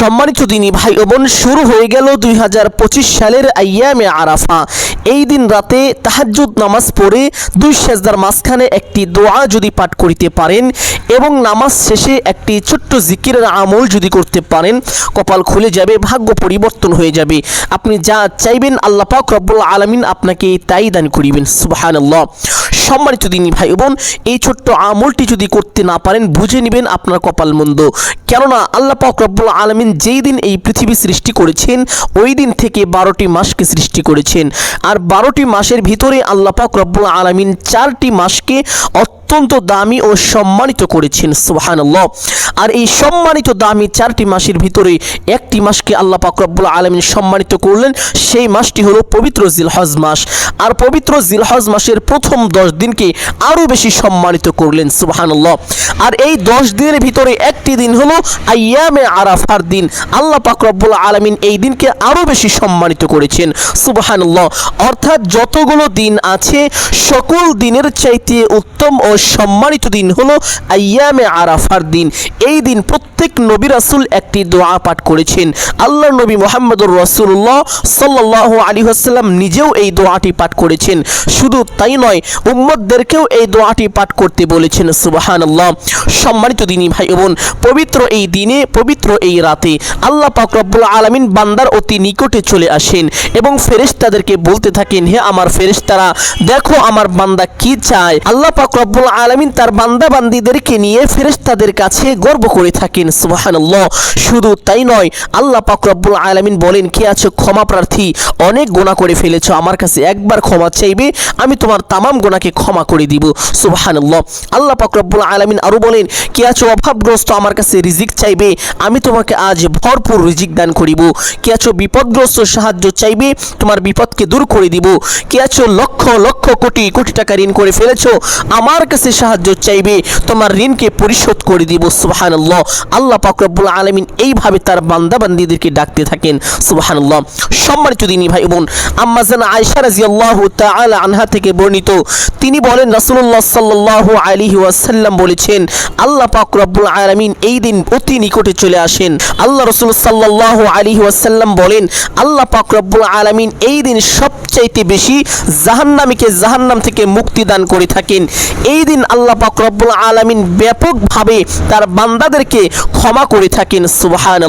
সম্মানিত দিনী ভাই ও বোন শুরু হয়ে গেল দুই হাজার পঁচিশ সালের আইয়ামে আরাফা। এই দিন রাতে তাহাজ্জুদ নামাজ পড়ে দুই সেজদার মাঝখানে একটি দোয়া যদি পাঠ করিতে পারেন এবং নামাজ শেষে একটি ছোট্ট জিকিরের আমল যদি করতে পারেন, কপাল খুলে যাবে, ভাগ্য পরিবর্তন হয়ে যাবে। আপনি যা চাইবেন আল্লাহ পাক রব্বুল আলমিন আপনাকে তাই দান করিবেন, সুবহানাল্লাহ। সম্মানিত দিনী ভাই বোন, এই ছোট্ট আমলটি যদি করতে না পারেন, বুঝে নেবেন আপনার কপাল মন্দ। কেননা আল্লাহ পাক রব্বুল আলমিন যেই দিন এই পৃথিবী সৃষ্টি করেছেন, ওই দিন থেকে বারোটি মাসকে সৃষ্টি করেছেন। আর বারোটি মাসের ভিতরে আল্লাপাক রব্বুল আলমিন চারটি মাসকে অত্যন্ত দামি ও সম্মানিত করেছেন, সুবহানাল্লাহ। আর এই সম্মানিত দামি চারটি মাসের ভিতরে একটি মাসকে আল্লাহ পাক রব্বুল আলমিন সম্মানিত করলেন, সেই মাসটি হলো পবিত্র জিলহজ মাস। আর পবিত্র জিলহজ মাসের প্রথম দশ দিনকে আরও বেশি সম্মানিত করলেন, সুবহানাল্লাহ। আর এই দশ দিনের ভিতরে একটি দিন হলো আয়ামে আরাফার দিন। আল্লাহ পাক রব্বুল আলমিন এই দিনকে আরও বেশি সম্মানিত করেছেন, সুবহানাল্লাহ। অর্থাৎ যতগুলো দিন আছে, সকল দিনের চাইতে উত্তম ও সম্মানিত দিন হলো আয়ামে আরাফার দিন। এই দিন প্রত্যেক নবী রাসুল একটি দোয়া পাঠ করেছেন। আল্লাহ নবী মোহাম্মদুর রসুল্লাহ সাল্লাহ আলী হাসাল্লাম নিজেও এই দোয়াটি পাঠ করেছেন। শুধু তাই নয় উম্মদদেরকেও এই দোয়াটি পাঠ করতে বলেছেন সুবাহান আল্লাহ সম্মানিত দিনী ভাই বোন, পবিত্র এই দিনে, পবিত্র এই রাতে আল্লাহ পাক রব্বুল আলমিন বান্দার অতি নিকটে চলে আসেন এবং ফেরেশতাদেরকে বলতে থাকেন, হে আমার ফেরেশতারা, দেখো আমার বান্দা কি চায়? আল্লাহ পাক রব্বুল আলমিন তার বান্দা বান্দিদেরকে নিয়ে ফেরেশতাদের কাছে গর্ব করে থাকেন, সুবহানাল্লাহ। শুধু তাই নয়, আল্লাহ পাক রব্বুল আলমিন বলেন, কে আছো ক্ষমা প্রার্থী? অনেক গোনা করে ফেলেছো, আমার কাছে একবার ক্ষমা চাইবে, আমি তোমার তামাম গোনাকে ক্ষমা করে দিব। সুবহানাল্লাহ। আল্লাহ পাক রব্বুল আলমিন আরও বলেন, কে আছো অভাবগ্রস্ত, আমার কাছে রিজিক চাইবে, আমি তোমাকে আজ ভরপুর রিজিক দান করিব। কে আছো বিপদগ্রস্ত, সাহায্য চাইবে, তোমার বিপদকে দূর করে দিব। কে আছো লক্ষ লক্ষ কোটি কোটি টাকা ঋণ করে ফেলেছো, আমার কাছে সাহায্য চাইবে, তোমার ঋণকে পরিশোধ করে দিব, সুবহানাল্লাহ। আল্লাহ পাক রব্বুল আলামিন এইভাবে তার বান্দা বান্দিদেরকে ডাকতে থাকেন, সুবহানাল্লাহ। সম্মানিত দিনী ভাই বোন আম্মাজান আয়েশা রাদিয়াল্লাহু তাআলা আনহা থেকে বর্ণিত, তিনি বলেন, রাসূলুল্লাহ সাল্লাল্লাহু আলাইহি ওয়াসাল্লাম বলেছেন, আল্লাহ পাক রব্বুল আলামিন এই দিন অতি নিকটে চলে আসেন। আল্লাহ রাসূল সাল্লাল্লাহু আলাইহি ওয়াসাল্লাম বলেন, আল্লাহ পাক রব্বুল আলামিন এই দিন সবচাইতে বেশি জাহান্নামীকে জাহান্নাম থেকে মুক্তি দান করে থাকেন। এই দিন আল্লাহ পাক রব্বুল আলামিন ব্যাপকভাবে তার বান্দাদেরকে ক্ষমা করে থাকেন সুবাহান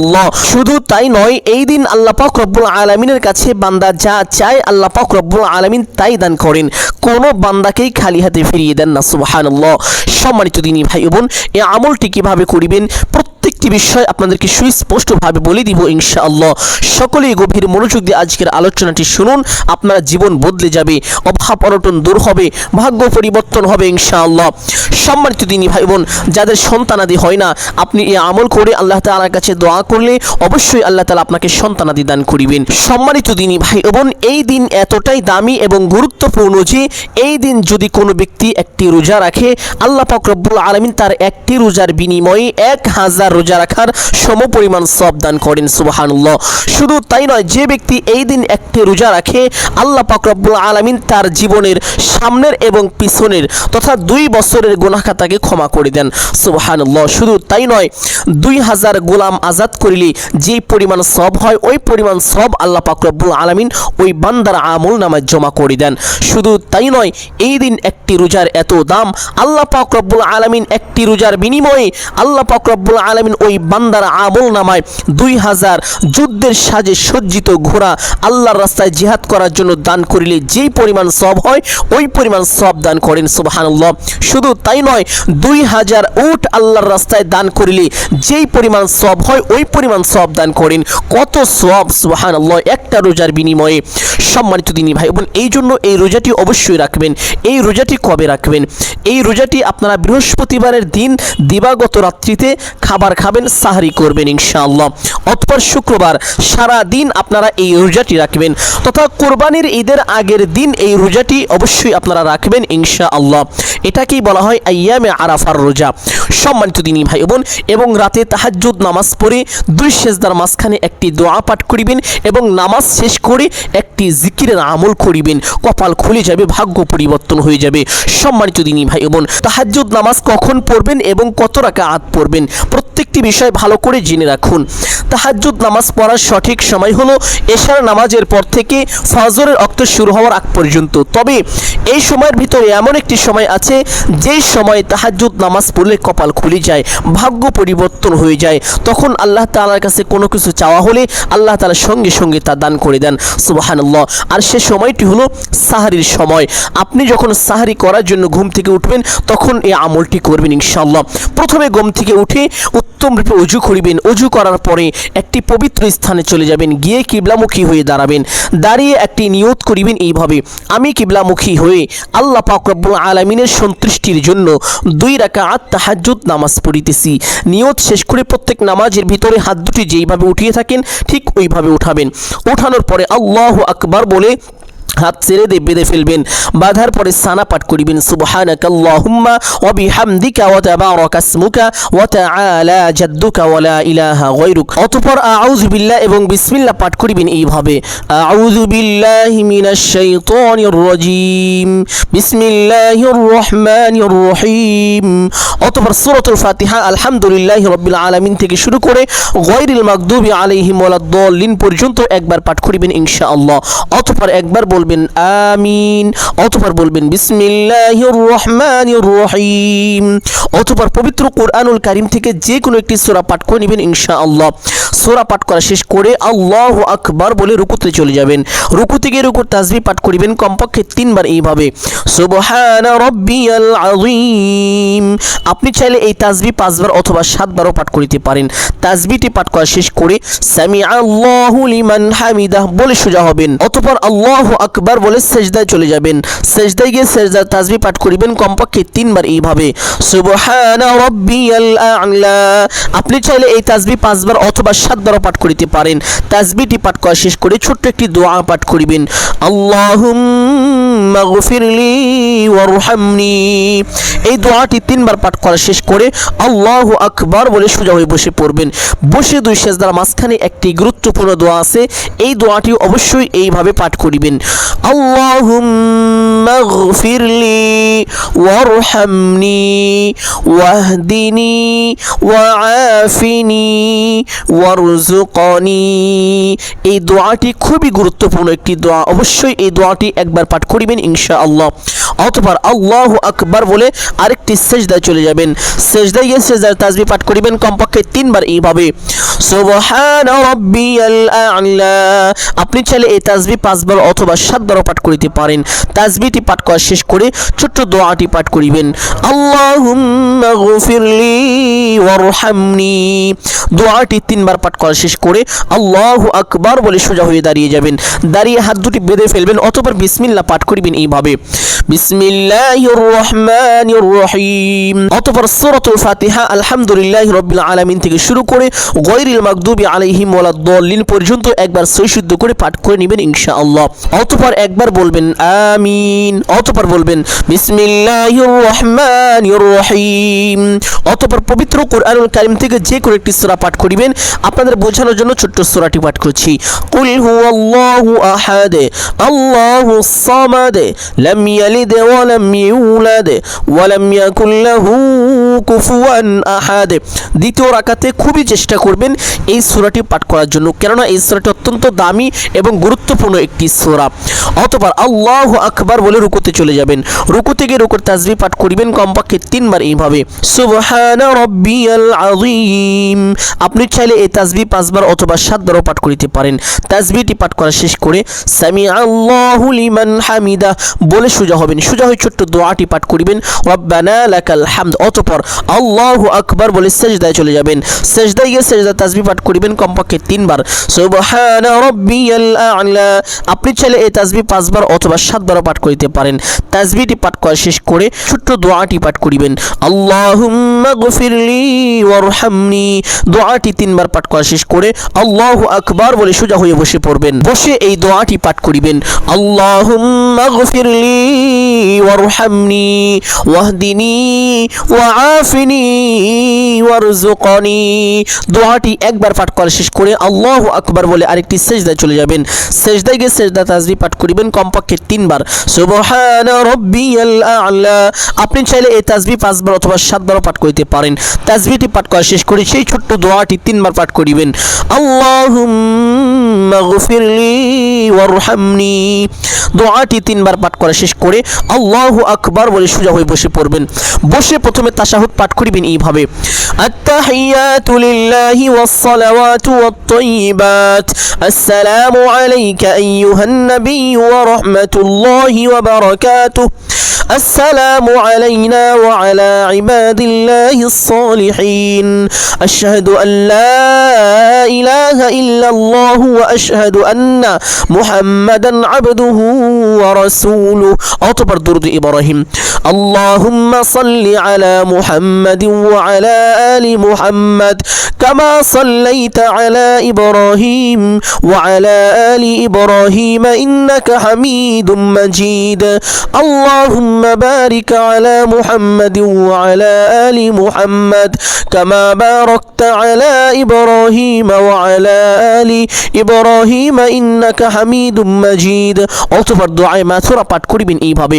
শুধু তাই নয়, এই দিন আল্লাহ পাক রব্বুল আলামিনের কাছে বান্দা যা চায় আল্লাহ পাক রব্বুল আলামিন তাই দান করেন। কোনো বান্দাকেই খালি হাতে ফিরিয়ে দেন না সুবাহান সম্মানিত দিনী ভাই বোন, এই আমলটি কীভাবে করিবেন? প্রত্যেকটি বিষয় আপনাদেরকে সুস্পষ্টভাবে বলে দিব ইনশাআল্লাহ। সকলেই গভীর মনোযোগ দিয়ে আজকের আলোচনাটি শুনুন, আপনার জীবন বদলে যাবে, অভাব অনটন দূর হবে, ভাগ্য পরিবর্তন হবে ইনশাআল্লাহ। সম্মানিত দিনী ভাই বোন যাদের সন্তানাদি হয় না, আপনি এই আমল করে আল্লাহ তাআলার কাছে দোয়া করলে অবশ্যই আল্লাহ তাআলা আপনাকে সন্তানাদি দান করিবেন। সম্মানিত দিনী ভাই বোন এই দিন এতটাই দামি এবং গুরুত্বপূর্ণ যে এই দিন যদি কোনো ব্যক্তি একটি রোজা রাখে, আল্লাহ পাক রব্বুল আলামিন তার একটি রোজার বিনিময়ে এক হাজার রোজা রাখার সম পরিমাণ সব দান করেন, সুবহানাল্লাহ। শুধু তাই নয়, যে ব্যক্তি এই দিন একটি রোজা রাখে, আল্লাহ পাক রব্বুল আলামিন তার জীবনের সামনের এবং পিছনের তথা দুই বছরের গুনাহখাতাকে ক্ষমা করে দেন, সুবহানাল্লাহ। শুধু তাই নয়, দুই হাজার গোলাম আজাদ করিলে যে পরিমাণ সব হয়, ওই পরিমাণ সব আল্লাহ পাক রব্বুল আলামিন ওই বান্দার আমল নামায় জমা করে দেন। শুধু তাই নয়, এই দিন একটি রোজার এত দাম, আল্লাহ পাক রব্বুল আলামিন একটি রোজার বিনিময়ে আল্লাহ পাক রব্বুল আলামিন ওই বান্দার আমল নামায় দুই হাজার যুদ্ধের সাজে সজ্জিত ঘোড়া আল্লাহর রাস্তায় জিহাদ করার জন্য দান করিলে যেই পরিমাণ সব হয়, ওই পরিমাণ সব দান করেন, সুবহানাল্লাহ। শুধু তাই নয়, দুই হাজার উট আল্লাহর রাস্তায় দান করিলে যেই পরিমাণ সব হয়, ওই পরিমাণ সব দান করেন। কত সব, সুবহানাল্লাহ, একটা রোজার বিনিময়ে। সম্মানিত দিনী ভাই বোন এই জন্য এই রোজাটি অবশ্যই রাখবেন। এই রোজাটি কবে রাখবেন? এই রোজাটি আপনারা বৃহস্পতিবারের দিন দিবাগত রাত্রিতে খাবার খাবেন সাহারি করবেন ইনশাআল্লাহ। অতপর শুক্রবার সারা দিন আপনারা এই রোজাটি রাখবেন, তথা কোরবানির ঈদের আগের দিন এই রোজাটি অবশ্যই আপনারা রাখবেন ইনশাআল্লাহ। এটাকেই বলা হয় আয়ামে আরাফার রোজা। সম্মানিত দিনী ভাই বোন, এবং রাতে তাহাজ্জুদ নামাজ পড়ে দুই সেজদার মাঝখানে একটি দোয়া পাঠ করিবেন এবং নামাজ শেষ করে একটি জিকিরের আমল করিবেন। কপাল খুলে যাবে, ভাগ্য পরিবর্তন হয়ে যাবে। সম্মানিত দিনী ভাই বোন, তাহাজ্জুদ নামাজ কখন পড়বেন এবং কত রাকা আত পড়বেন? প্রত্যেকটি একটি বিষয় ভালো করে জেনে রাখুন। তাহাজ্জুদ নামাজ পড়ার সঠিক সময় হলো এশার নামাজের পর থেকে ফজরের অক্ত শুরু হওয়ার আগ পর্যন্ত। তবে এই সময়ের ভিতরে এমন একটি সময় আছে যেই সময় তাহাজ্জুদ নামাজ পড়লে কপাল খুলে যায়, ভাগ্য পরিবর্তন হয়ে যায়। তখন আল্লাহ তাআলার কাছে কোনো কিছু চাওয়া হলে আল্লাহ তাআলা সঙ্গে সঙ্গে তা দান করে দেন। সুবহানাল্লাহ। আর সে সময়টি হলো সাহারির সময়। আপনি যখন সাহারি করার জন্য ঘুম থেকে উঠবেন, তখন এই আমলটি করবেন ইনশাআল্লাহ। প্রথমে ঘুম থেকে উঠে উত্তম রূপে অজু করিবেন। উজু করার পরে একটি পবিত্র স্থানে চলে যাবেন। গিয়ে কিবলামুখী হয়ে দাঁড়াবেন। দাঁড়িয়ে একটি নিয়ত করিবেন এইভাবে, আমি কিবলামুখী হয়ে আল্লাহ পাক রব্বুল আলামিনের সন্তুষ্টির জন্য দুই রাকাত তাহাজ্জুদ নামাজ পড়িতেছি। নিয়ত শেষ করে প্রত্যেক নামাজের ভিতরে হাত দুটি যেইভাবে উঠিয়ে থাকেন, ঠিক ওইভাবে উঠাবেন। উঠানোর পরে আল্লাহ আকবার বলে হাত ছেড়ে দিয়ে বেঁধে ফেলবেন। বাঁধার পরে সানা পাঠ করিবেন সুবহানাক আল্লাহুম্মা ওয়া বিহামদিকা ওয়া তাবারাকা ইসমুকা ওয়া তাআলা জাদ্দুকা ওয়া লা ইলাহা গায়রুক। অতঃপর আউযু বিল্লাহ এবং বিসমিল্লাহ পাঠ করিবেন এইভাবে, আউযু বিল্লাহি মিনাশ শাইতানির রাজীম, বিসমিল্লাহির রহমানির রহিম। অতঃপর সূরাতুল ফাতিহা, আলহামদুলিল্লাহি রাব্বিল আলামিন থেকে শুরু করে গায়রিল মাগদুবি আলাইহিম ওয়ালাদ-দাল্লিন পর্যন্ত একবার পাঠ করিবেন ইনশাআল্লাহ। অতঃপর একবার বলবেন আমিন। অথবা বলবেন, বিসমিল্লাহির রহমানির রহিম। অতঃপর পবিত্র কোরআনুল কারিম থেকে যে কোনো একটি সোরা পাঠ করে নেবেন, ইনশাআল্লাহ। সোরা পাঠ করা শেষ করে আল্লাহু আকবার বলে রুকুতে চলে যাবেন। রুকু থেকে রুকুর তাসবিহ পাঠ করিবেন কমপক্ষে তিনবার এইভাবে। আপনি চাইলে এই তাসবিহ পাঁচবার অথবা সাতবারও পাঠ করিতে পারেন। তাজবিটি পাঠ করা শেষ করে সামি আল্লাহু লিমান হামিদাহ বলে সোজা হবেন। অতঃপর আল্লাহু আকবার বলে সেজদায় চলে যাবেন। সেজদায় গিয়ে সেজদার তাসবিহ পাঠ করিবেন কমপক্ষে তিনবার এইভাবে। আপনি চাইলে এই তাসবিহ পাঁচবার অথবা সাতবারও পাঠ করিতে পারেন। তাসবিহটি পাঠ করা শেষ করে ছোট্ট একটি দোয়া পাঠ করিবেন। আল্লাহুম্মা গফিরলি ওয়ারহামনি। এই দোয়াটি তিনবার পাঠ করা শেষ করে আল্লাহু আকবার বলে সোজা হয়ে বসে পড়বেন। বসে দুই সেজদার মাঝখানে একটি গুরুত্বপূর্ণ দোয়া আছে। এই দোয়াটি অবশ্যই এইভাবে পাঠ করিবেন। আল্লাহুম্মা গফিরলি ওয়ারহামনি ওয়াহদিনি ওয়াআফিনি ওয়ারজুকনি এই দোয়াটি খুবই গুরুত্বপূর্ণ একটি দোয়া। অবশ্যই এই দোয়াটি একবার পাঠ করিবেন ইনশাআল্লাহ। অতঃপর আল্লাহু আকবার বলে আরেকটি সেজদায় চলে যাবেন। সেজদায় গিয়ে সেজদার তাসবিহ পাঠ করিবেন কমপক্ষে তিনবার এইভাবে। সুবহান রাব্বিয়াল আ'লা। আপনি চাইলে এই তাসবিহ পাঁচবার অথবা সাতবারও পাঠ করিতে পারেন। তাসবিহটি পাঠ করা শেষ করে ছোট্ট দোয়াটি পাঠ করিবেন। আল্লাহুম্মা গফিরলি ওয়ারহামনি। দোয়াটি তিনবার পাঠ করা শেষ করে আল্লাহু আকবার বলে সোজা হয়ে দাঁড়িয়ে যাবেন। দাঁড়িয়ে হাত দুটি বেঁধে ফেলবেন অতঃপর বিসমিল্লাহ পাঠ করিবেন এইভাবে। বিসমিল্লাহির রহমানির রহিম অতঃপর সূরাতুল ফাতিহা আলহামদুলিল্লাহি রাব্বিল আলামিন থেকে শুরু করে গায়রিল মাগদুবি আলাইহিম ওয়ালাদ-দাল্লিন পর্যন্ত একবার সই শুদ্ধ করে পাঠ করে নেবেন ইনশাআল্লাহ। একবার বলবেন আমিন, অতঃপর বলবেন বিসমিল্লাহির রহমানির রহিম। অতঃপর পবিত্র কোরআনুল কারীম থেকে যে কোনো একটি সূরা পাঠ করিবেন। আপনাদের বোঝানোর জন্য ছোট্ট সূরাটি পাঠ করছি। কুল হুয়াল্লাহু আহাদ আল্লাহুস সামাদ, লাম ইয়ালিদ ওয়া লাম ইউলাদ, ওয়া লাম ইয়াকুল লাহু কুফুয়ান আহাদ। দ্বিতীয় রাকাতে খুবই চেষ্টা করবেন এই সূরাটি পাঠ করার জন্য। কেননা এই সূরাটি অত্যন্ত দামি এবং গুরুত্বপূর্ণ একটি সূরা। অতঃপর আল্লাহু আকবার বলে রুকুতে চলে যাবেন। রুকু থেকে রুকুর তাসবিহ পাঠ করিবেন, কমপক্ষে তিনবার এইভাবে। আপনি চাইলে এই তাসবিহ পাঁচবার অথবা সাতবারও পাঠ করিতে পারেন। তাজবিটি পাঠ করা শেষ করে সামি লিমান হামিদা বলে সোজা হবেন। সোজা হয়ে ছোট্ট দোয়াটি পাঠ করিবেন, রব্বানা হামদ। অতঃপর আল্লাহু আকবার বলে সেজদায় চলে যাবেন। সেজদায় গিয়ে সেজদা তাসবিহ পাঠ করিবেন, কমপক্ষে তিনবার। সুবহানা রাব্বিয়াল আ'লা। আপনি চাইলে এই তাসবিহ পাঁচবার অথবা সাতবারও পাঠ করিতে পারেন। তাজবিটি পাঠ করা শেষ করে ছোট্ট দোয়াটি পাঠ করিবেন। আল্লাহুম্মা দোয়াটি তিনবার পাঠ করা শেষ করে আল্লাহু আকবার বলে সোজা হয়ে বসে পড়বেন। বসে এই দোয়াটি পাঠ করিবেন। আল্লাহুম্মা গফিরলি ওয়ারহামনি, ওয়াহদিনি, ওয়াআফিনি দোয়াটি একবার পাঠ করা শেষ করে আল্লাহু আকবার বলে আরেকটি সেজদায় চলে যাবেন। সেজদায় গিয়ে সেজদা তাসবিহ পাঠ পাঠ করিবেন কমপক্ষে তিনবার সুবহান রব্বিয়াল আ'লা আপনি চাইলে এই তাসবি পাঁচবার অথবা সাতবারও পাঠ করিতে পারেন তাসবিটি পাঠ করা শেষ করে সেই ছোট্ট দোয়াটি তিনবার পাঠ করিবেন আল্লাহুম্মা গফিরলি ওয়ারহামনি দোয়াটি তিনবার পাঠ করা শেষ করে আল্লাহু আকবার বলে সোজা হয়ে বসে পড়বেন বসে প্রথমে তাশাহুদ পাঠ করিবেন এইভাবে التحيات لله والصلوات والطيبات السلام عليك أيها النبي ورحمة الله وبركاته. السلام علينا وعلى عباد الله الصالحين. أشهد أن لا إله إلا الله وأشهد أن محمدا عبده ورسوله. أعتبر درد إبراهيم. اللهم صل على محمد وعلى آل محمد كما صليت على إبراهيم وعلى آل إبراهيم إنك حميد مجيد اللهم بارك على محمد وعلى آل محمد كما باركت على إبراهيم وعلى آل إبراهيم إنك حميد مجيد অতপর দোয়ায় মাথুরা পাঠ করিবেন এইভাবে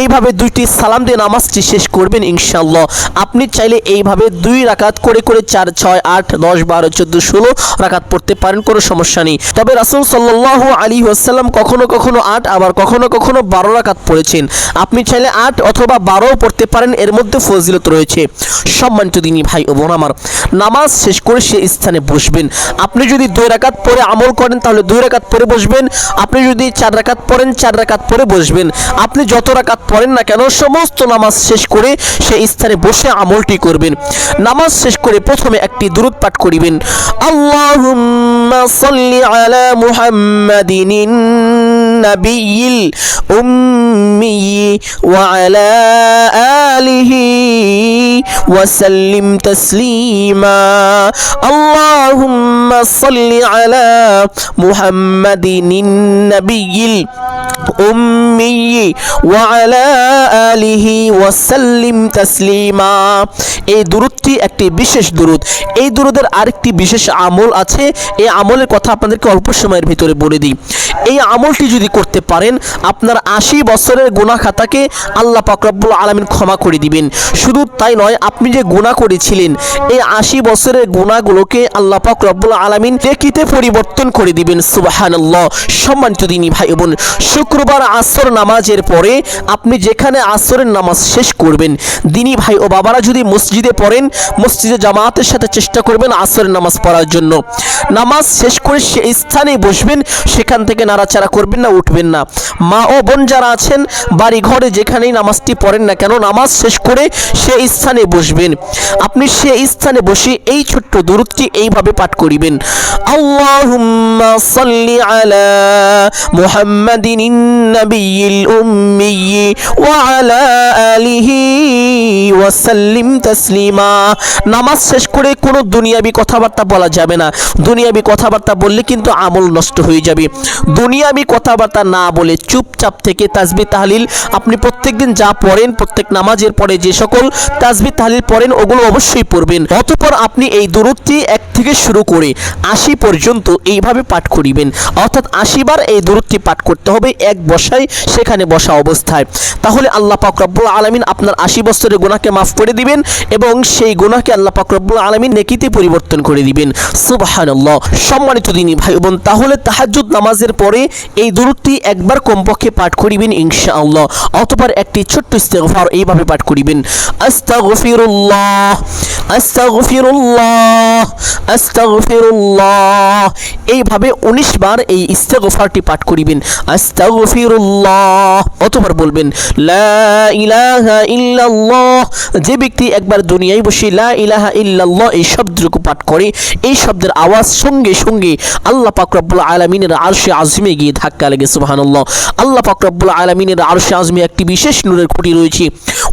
এইভাবে দুইটি সালাম দিয়ে নামাজটি শেষ করবেন ইনশাল্লাহ আপনি চাইলে এইভাবে দুই রাকাত করে করে চার, ছয়, আট, দশ, বারো, চোদ্দ, ষোলো রাকাত পড়তে পারেন, কোনো সমস্যা নেই। তবে রাসুল সাল্লাহ আলী আসাল্লাম কখনো কখনো আট, আবার কখনো কখনো বারো রাকাত পড়েছেন। আপনি চাইলে আট অথবা বারোও পড়তে পারেন, এর মধ্যে ফজিলত রয়েছে। সম্মানিত দিনী ভাই ও বোন আমার, নামাজ শেষ করে সে স্থানে বসবেন। আপনি যদি দুই রাকাত পরে আমল করেন, তাহলে দুই রাকাত পরে বসবেন। আপনি যদি চার রাকাত পড়েন, চার রাকাত পরে বসবেন। আপনি যত রাকাত পড়েন না কেন সমস্ত নামাজ শেষ করে সেই স্থানে বসে আমলটি করবেন নামাজ শেষ করে প্রথমে একটি দূরত পাঠ করিবেন আল্লাহুম্মা সাল্লি আলা মুহাম্মাদিন নাবিয়িল উম্মি ওয়া আলা আলিহি وسلم تسليما اللهم صل على محمد النبي উম্মি ওয়ালা আলিহি ওয়াসাল্লিম তাসলিমা। এই দুরুদটি একটি বিশেষ দুরুদ। এই দুরুদের আরেকটি বিশেষ আমল আছে। এই আমলের কথা আপনাদেরকে অল্প সময়ের ভিতরে বলে দিই। এই আমলটি যদি করতে পারেন, আপনার আশি বছরের গোনা খাতাকে আল্লাহ পাকরাবুল আলমিন ক্ষমা করে দিবেন। শুধু তাই নয়, আপনি যে গোনা করেছিলেন, এই আশি বছরের গোনাগুলোকে আল্লাহ পাক রব্বুল আলমিন টেকিতে পরিবর্তন করে দিবেন? সুবাহান সম্মানিত দিনী ভাই বোন, শুক্র শুক্রবার আসর নামাজের পরে আপনি যেখানে আসরের নামাজ শেষ করবেন, দিনী ভাই ও বাবারা যদি মসজিদে পড়েন, মসজিদে জামাতের সাথে চেষ্টা করবেন আসরের নামাজ পড়ার জন্য। নামাজ শেষ করে সে স্থানে বসবেন, সেখান থেকে নাড়াচাড়া করবেন না, উঠবেন না। মা ও বোন যারা আছেন বাড়ি ঘরে যেখানেই নামাজটি পড়েন না কেন, নামাজ শেষ করে সে স্থানে বসবেন। আপনি সে স্থানে বসে এই ছোট্ট দূরত্বটি এইভাবে পাঠ করিবেন। আল্লাহুম্মা সাল্লি আলা মুহাম্মাদিন নাবিয়িল উম্মি ওয়া আলা আলিহি ওয়া সাল্লিম তাসলিমা। নামাজ শেষ করে কোনো দুনিয়াবি কথাবার্তা বলা যাবে না। দুনিয়াবি কথাবার্তা বললে কিন্তু আমল নষ্ট হয়ে যাবে। দুনিয়াবি কথাবার্তা না বলে চুপচাপ থেকে তাজবি তাহলিল আপনি প্রত্যেকদিন যা পড়েন, প্রত্যেক নামাজের পরে যে সকল তাজবি তাহলিল পড়েন, ওগুলো অবশ্যই পড়বেন। অতঃপর আপনি এই দূরত্বটি এক থেকে শুরু করে আশি পর্যন্ত এইভাবে পাঠ করিবেন। অর্থাৎ আশি বার এই দূরত্বটি পাঠ করতে হবে এক বসায় সেখানে বসা অবস্থায়। তাহলে আল্লাহ পাক রব্বুল আলমিন আপনার আশি বছরের গোনাকে মাফ করে দিবেন এবং সেই গোনাকে আল্লাহ পাক রব্বুল আলমিন নেকিতে পরিবর্তন করে দিবেন। সুবহানাল্লাহ। সম্মানিত দিনী ভাই বোন, তাহলে তাহাজ্জুদ নামাজের পরে এই দূরত্বটি একবার কমপক্ষে পাঠ করিবেন ইনশাআল্লাহ। অতপর একটি ছোট্ট ইস্তেগফার এইভাবে পাঠ করিবেন। আস্তাগফিরুল্লাহ। আস্তাগফিরুল্লাহ আস্তাগফিরুল্লাহ। এইভাবে উনিশ বার এই ইস্তেগফারটি পাঠ করিবেন। আস্তাগফিরুল্লাহ, অতবার বলবেন, লা যে ব্যক্তি একবার দুনিয়ায় বসে লা ইলাহা ইল্লাল্লাহ এই শব্দটুকু পাঠ করে, এই শব্দের আওয়াজ সঙ্গে সঙ্গে আল্লাহ পাক আলামিনের আরশে আজমে গিয়ে ধাক্কা লেগে, সুবহানাল্লাহ। আল্লাহ পাক রব্বুল আলামিনের আরশে আজমি একটি বিশেষ নূরের খুঁটি রয়েছে।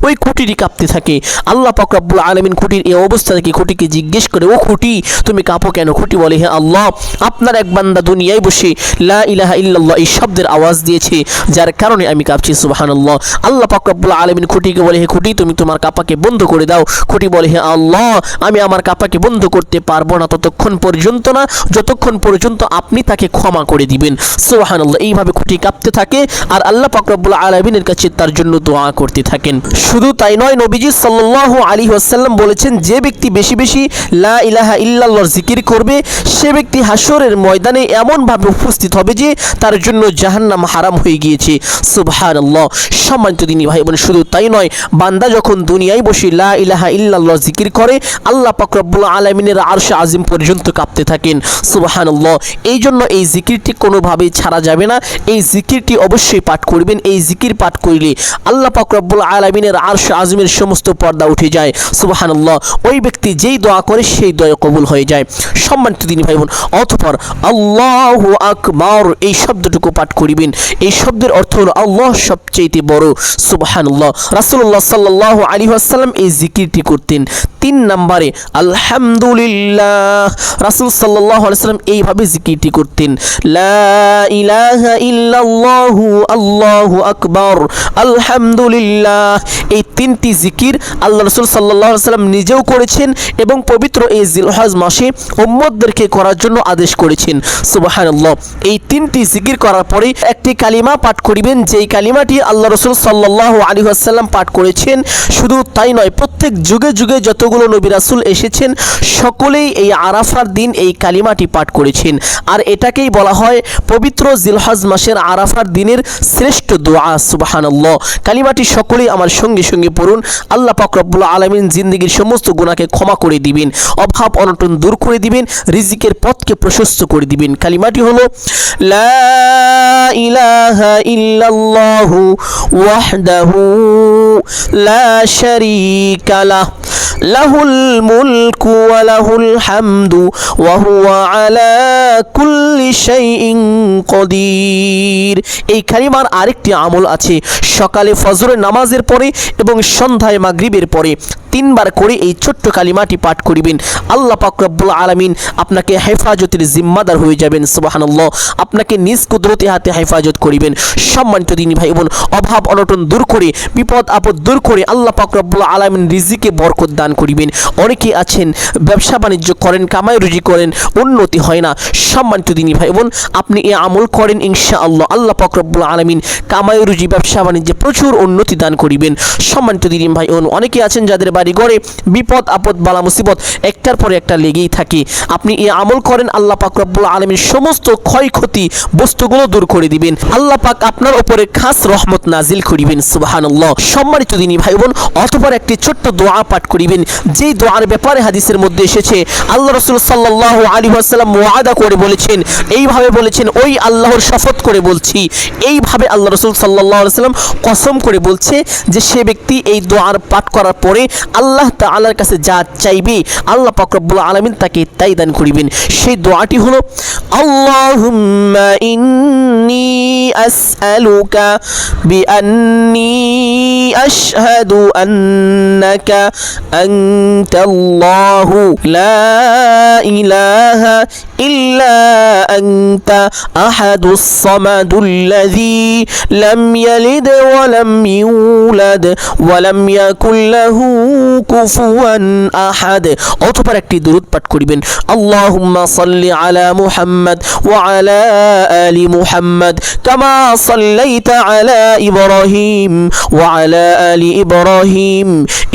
ওই খুঁটিটি কাঁপতে থাকে। আল্লাহ পাক আলামিন খুঁটির এই অবস্থা থেকে খুঁটিকে জিজ্ঞেস করে, ও খুঁটি, তুমি কাঁপো কেন? খুঁটি বলে, হে আল্লাহ, আপনার এক বান্দা দুনিয়ায় বসে লা ইলাহা ইল্লাল্লাহ এই শব্দের আওয়াজ দিয়েছে, যার কারণে আমি কাঁপছি, সুবহানাল্লাহ। আল্লাহ পাক রব্বুল আলামিন খুঁটিকে বলে, হে খুঁটি, তুমি তোমার কাপাকে বন্ধ করে দাও। খুঁটি বলে, হে আল্লাহ, আমি আমার কাপাকে বন্ধ করতে পারব না ততক্ষণ পর্যন্ত না, যতক্ষণ পর্যন্ত আপনি তাকে ক্ষমা করে দিবেন। সুবহানাল্লাহ, এইভাবে খুঁটি কাঁপতে থাকে আর আল্লাহ পাক রব্বুল আলামিনের কাছে তার জন্য দোয়া করতে থাকেন। শুধু তাই নয়, নবীজি সাল্লাল্লাহু আলাইহি ওয়াসাল্লাম বলেছেন যে ব্যক্তি বেশি বেশি লা ইলাহা ইল্লাল্লাহর জিকির করবে, সে ব্যক্তি হাসরের ময়দানে এমনভাবে উপস্থিত হবে যে তার জন্য জাহান্নাম হারাম হয়ে গিয়েছে। সুবহানাল্লাহ। সম্মানিত দিনী ভাই বোন শুধু তাই নয়, বান্দা যখন দুনিয়ায় বসে লা ইলাহা ইল্লাল্লাহ জিকির করে, আল্লাহ পাক রব্বুল আলামিনের আরশে আজিম পর্যন্ত কাঁপতে থাকেন। সুবহানাল্লাহ। এই জন্য এই জিকিরটি কোনোভাবেই ছাড়া যাবে না। এই জিকিরটি অবশ্যই পাঠ করবেন। এই জিকির পাঠ করলে আল্লাহ পাক রব্বুল আলামিনের আরশে আজমের সমস্ত পর্দা উঠে যায়। সুবহানাল্লাহ। ওই ব্যক্তি যেই দোয়া করে সেই দোয়া কবুল হয়ে যায়। সম্মানিত তিনি ভাই বোন, অতঃপর আল্লাহ আকবর এই শব্দটুকু পাঠ করিবেন। এই শব্দের অর্থ হলো আল্লাহ সবচেয়ে বড় সুবাহান্লাহ রাসুল্লাহ সাল্লাহ আলী আসসালাম এই জিকিরটি করতেন। তিন নম্বরে, আলহামদুলিল্লাহ। রাসূল সাল্লাল্লাহু আলাইহি ওয়াসাল্লাম এইভাবে জিকিরটি করতেন ইল্লাল্লাহু আল্লাহু আকবার। আলহামদুলিল্লাহ। এই তিনটি জিকির আল্লাহ রসুল সাল্লাল্লাহু আলাইহি ওয়াসাল্লাম নিজেও করেছেন এবং পবিত্র এই জিলহজ মাসে উম্মতদেরকে করার জন্য আদেশ করেছেন। সুবহানাল্লাহ। এই তিনটি জিকির করার পরে একটি কালিমা পাঠ করিবেন, যেই কালিমাটি আল্লাহ রসুল সাল্লাল্লাহু আলাইহি ওয়াসাল্লাম পাঠ করেছেন। শুধু তাই নয়, প্রত্যেক যুগে যুগে যতগুলো নবী রাসূল এসেছেন, সকলেই এই আরাফার দিন এই কালিমাটি পাঠ করেছেন। আর এটাকেই বলা হয় পবিত্র জিলহজ মাসের আরাফার দিনের শ্রেষ্ঠ দোয়া, সুবহানাল্লাহ। কালিমাটি সকলেই আমার সঙ্গে সঙ্গে পড়ুন। আল্লাহ পাক রব্বুল আলামিন জিন্দেগীর সমস্ত গুনাহকে ক্ষমা করে দিবেন, অভাব অনটন দূর করে দিবেন, রিজিকের পথকে প্রশস্ত করে দিবেন। কালিমাটি হলো, লা ইলাহা ইল্লাল্লাহু ওয়াহদাহু লা শারীকা লাহ। মুলকু ওয়া লাহুল হামদু ওয়া হুয়া আলা কুল্লি শাইইন কদির। এই কালিমার আরেকটি আমল আছে, সকালে ফজরের নামাজের পরে এবং সন্ধ্যায় মাগরিবের পরে। তিনবার করে এই ছোট্ট কালিমাটি পাঠ করিবেন। আল্লাহ পাক রব্বুল আলামিন আপনাকে হেফাজতের জিম্মাদার হয়ে যাবেন, সুবহানাল্লাহ। আপনাকে নিজ কুদরতি হাতে হেফাজত করিবেন। সম্মানিত দিনী ভাই বোন, অভাব অনটন দূর করে, বিপদ আপদ দূর করে আল্লাহ পাক রব্বুল আলামিন রিজিকে বরকত দান করিবেন। অনেকে আছেন, ব্যবসা বাণিজ্য করেন, কামাই রুজি করেন, উন্নতি হয় না। সম্মানিত দিনী ভাই বোন, আপনি এ আমল করেন ইনশাআল্লাহ। আল্লাহ পাক রব্বুল আলামিন কামাই রুজি, ব্যবসা বাণিজ্যে প্রচুর উন্নতি দান করিবেন। সম্মানিত দিনী ভাই বোন অনেকে আছেন যাদের বাড়ি ঘরে বিপদ, আপদ, বালা, মুসিবত একটার পরে একটা লেগেই থাকে। আপনি এই আমল করেন, আল্লাহ পাক রব্বুল আলমীর সমস্ত ক্ষয়ক্ষতি বস্তুগুলো দূর করে দিবেন। আল্লাহ পাক আপনার ওপরে খাস রহমত নাজিল করিবেন, সুবহানাল্লাহ। সম্মানিত দিনী ভাই বোন অতপর একটি ছোট্ট দোয়া পাঠ করিবেন। যেই দোয়ার ব্যাপারে হাদিসের মধ্যে এসেছে, আল্লাহ রসুল সাল্লাহ আলী আসাল্লাম ওয়াদা করে বলেছেন, এইভাবে বলেছেন, ওই আল্লাহর শপথ করে বলছি। এইভাবে আল্লাহ রসুল সাল্লাহ সাল্লাম কসম করে বলছে যে সে ব্যক্তি এই দোয়ার পাঠ করার পরে আল্লাহ তাআলার কাছে যা চাইবে আল্লাহ পাক রব্বুল আলামিন তাকে তাই দান করিবেন। সেই দোয়াটি হলো, আল্লাহুম্মা ইন্নী আসআলুকা বিআন্নী আশহাদু আন্নাকা আনতাল্লাহু লা ইলাহা ইল্লা আনতা আহাদুস সামাদুল্লাযী লাম ইয়ালিদ ওয়া লাম ইউলাদ ওয়া লাম ইয়াকুল লাহু কুফুয়ান আহাদ অতঃপর একটি দরুদ পাঠ করিবেন। আল্লাহুম্মা সাল্লি আলা মুহাম্মদ ওয়া আলা আলি মুহাম্মদ কামা সাল্লাইতা আলা ইব্রাহিম ওয়া আলা আলি ইব্রাহিম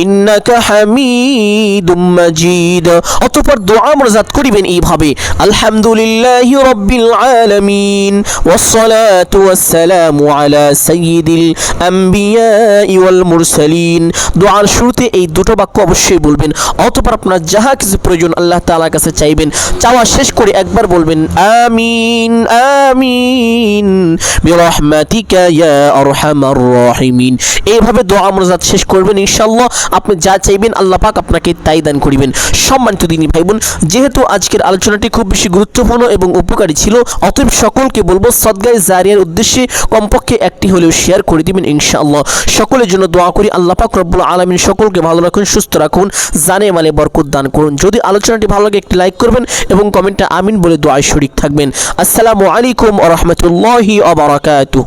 ইন্নাকা হামিদুম মাজিদ। অতঃপর দোয়া মরজাত করিবেন এইভাবে। আলহামদুলিল্লাহি রাব্বিল আলামিন, ওয়াসসালাতু ওয়াসসালামু আলা সাইয়্যিদিল আম্বিয়া ওয়াল মুরসালিন। দোয়ার শুরুতে এই দুটো বাক্য অবশ্যই বলবেন, অতপর আপনার যাহা কিছু প্রয়োজন আল্লাহ তাআলার কাছে চাইবেন। চাওয়া শেষ করে একবার বলবেন, আমিন আমিন, বিরহমাতিকা ইয়া আরহামার রাহিমিন। এইভাবে দোয়া মরজাত শেষ করবেন ইনশাআল্লাহ। আপনি যা চাইবেন আল্লাহ পাক আপনাকে তাই দান করিবেন। সম্মানিত দিনী ভাই বোন যেহেতু আজকের আলোচনাটি খুব বেশি গুরুত্বপূর্ণ এবং উপকারী উপকারী ছিল। অতএব সকলকে বলব সদগাই জারিয়ার উদ্দেশ্যে কমপক্ষে একটি হলেও শেয়ার করে দিবেন ইনশাআল্লাহ। সকলের জন্য দোয়া করি, আল্লাহ পাক রব্বুল আলমিন সকলকে ভালো রাখুন, সুস্থ রাখুন, জানে মানে বরকত দান করুন। যদি আলোচনাটি ভালো লাগে একটি লাইক করবেন এবং কমেন্টটা আমিন বলে দোয়ায় শরিক থাকবেন। আসসালামু আলাইকুম আ রহমতুল্লাহি আবরাকাতু